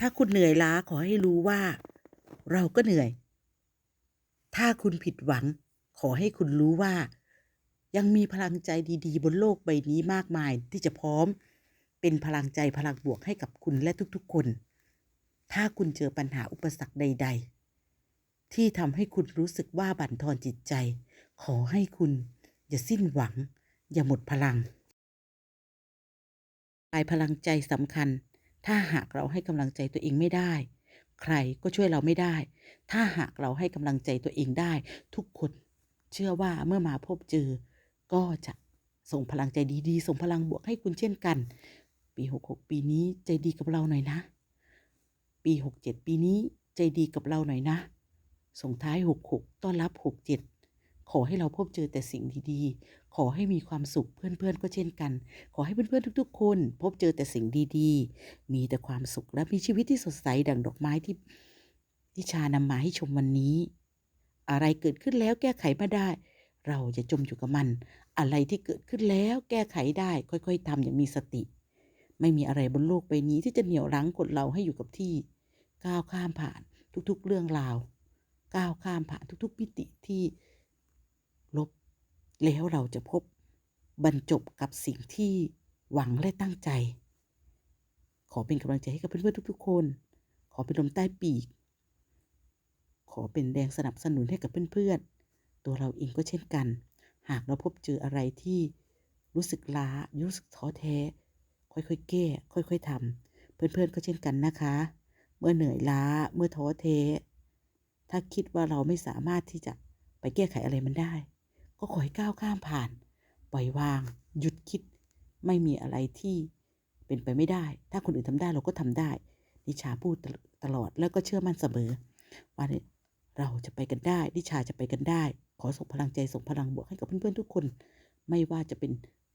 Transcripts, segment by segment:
ถ้าคุณเหนื่อยล้าขอให้รู้ว่า เราก็เหนื่อย ถ้าคุณผิดหวัง ขอให้คุณรู้ว่า ยังมีพลังใจดีๆ บนโลกใบนี้มากมายที่จะพร้อม เป็นพลังใจพลังบวกให้กับคุณและทุกๆคน ถ้าคุณเจอปัญหาอุปสรรคใด ๆ ที่ทำให้คุณรู้สึกว่าบั่นทอนจิตใจ ขอให้คุณ อย่าสิ้นหวัง อย่าหมดพลังปลายพลังใจสำคัญ ถ้าหากเราให้กำลังใจตัวเองไม่ได้ ใครก็ช่วยเราไม่ได้ ถ้าหากเราให้กำลังใจตัวเองได้ ทุกคนเชื่อว่าเมื่อมาพบเจอ ก็จะส่งพลังใจดีๆ ส่งพลังบวกให้คุณเช่นกัน ปี 66 ปีนี้ใจดีกับเราหน่อยนะ ปี 67 ปีนี้ใจดีกับเราหน่อยนะ ส่งท้าย 66 ต้อนรับ 67 ขอให้เราพบเจอแต่สิ่งดีๆ ขอให้มีความสุขเพื่อนๆ ก็เช่นกัน ขอให้เพื่อนๆ ทุกๆ คน พบเจอแต่สิ่งดีๆ มีแต่ความสุขและมีชีวิตที่สดใสดังดอกไม้ที่ที่ชานำมาให้ชมวันนี้ อะไรเกิดขึ้นแล้วแก้ไขมาได้ เราจะจมอยู่กับมัน อะไรที่เกิดขึ้นแล้วแก้ไขได้ ค่อยๆทำอย่างมีสติ ไม่มีอะไรบนโลกใบนี้ที่จะเหนี่ยวรั้งกดเราให้อยู่กับที่ ก้าวข้ามผ่านทุกๆ เรื่องราว ก้าวข้ามผ่านทุกๆมิติที่ ลบ แล้วเราจะพบบรรจบกับสิ่งที่หวังและตั้งใจ ขอเป็นกำลังใจให้กับเพื่อนๆทุกๆคน ขอเป็นลมใต้ปีก ขอเป็นแรงสนับสนุนให้กับเพื่อนๆ ตัวเราเองก็เช่นกัน หากเราพบเจออะไรที่รู้สึกล้า รู้สึกท้อแท้ ค่อยๆ แก้ ค่อย ๆทำเพื่อนๆ ก็เช่นกันนะคะ เมื่อเหนื่อยล้า เมื่อท้อแท้ ถ้าคิดว่าเราไม่สามารถที่จะไปแก้ไขอะไรมันได้ ก็ขอให้ก้าวข้ามผ่าน ปล่อยวาง หยุดคิด ไม่มีอะไรที่เป็นไปไม่ได้ ถ้าคนอื่นทำได้เราก็ทำได้ นิชาพูดตลอดแล้วก็เชื่อมั่นเสมอว่าเราจะไปกันได้ นิชาจะไปกันได้ ขอส่งพลังใจส่งพลังบวกให้กับเพื่อนๆทุกคน ไม่ว่าจะเป็น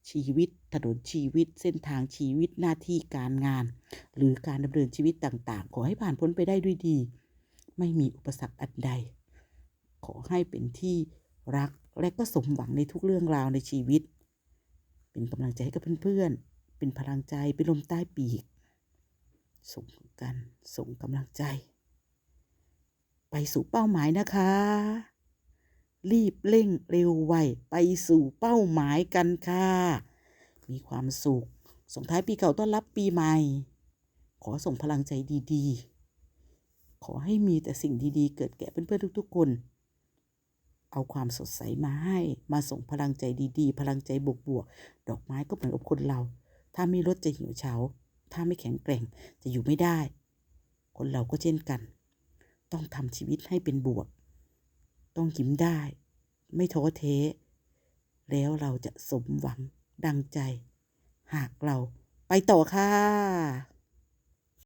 ชีวิตถนนชีวิต เส้นทางชีวิตหน้าที่การงาน หรือการดำเนินชีวิตต่างๆ ขอให้ผ่านพ้นไปได้ด้วยดี ไม่มีอุปสรรคอันใด ขอให้เป็นที่รัก และก็สมหวังในทุกเรื่องราวในชีวิต เป็นกำลังใจให้กับเพื่อนๆ เป็นพลังใจเป็นลมใต้ปีก ส่งกันส่งกำลังใจ ไปสู่เป้าหมายนะคะ รีบเร่งเร็วไวไปสู่เป้าหมายกันค่ะ มีความสุขส่งท้ายปีเก่าต้อนรับปีใหม่ ขอส่งพลังใจดีๆ ขอให้มีแต่สิ่งดีๆ เกิดแก่เพื่อนๆทุกๆคน เอาความสดใสมาให้มาส่งพลังใจดีๆ พลังใจบวกๆดอกไม้ก็เหมือนกับคนเรา ถ้าไม่ลดจะหิวเฉาถ้าไม่แข็งแกร่งจะอยู่ไม่ได้ คนเราก็เช่นกัน ต้องทำชีวิตให้เป็นบวก ต้องยิ้มได้ ไม่ท้อเท แล้วเราจะสมหวังดังใจ หากเราไปต่อค่ะ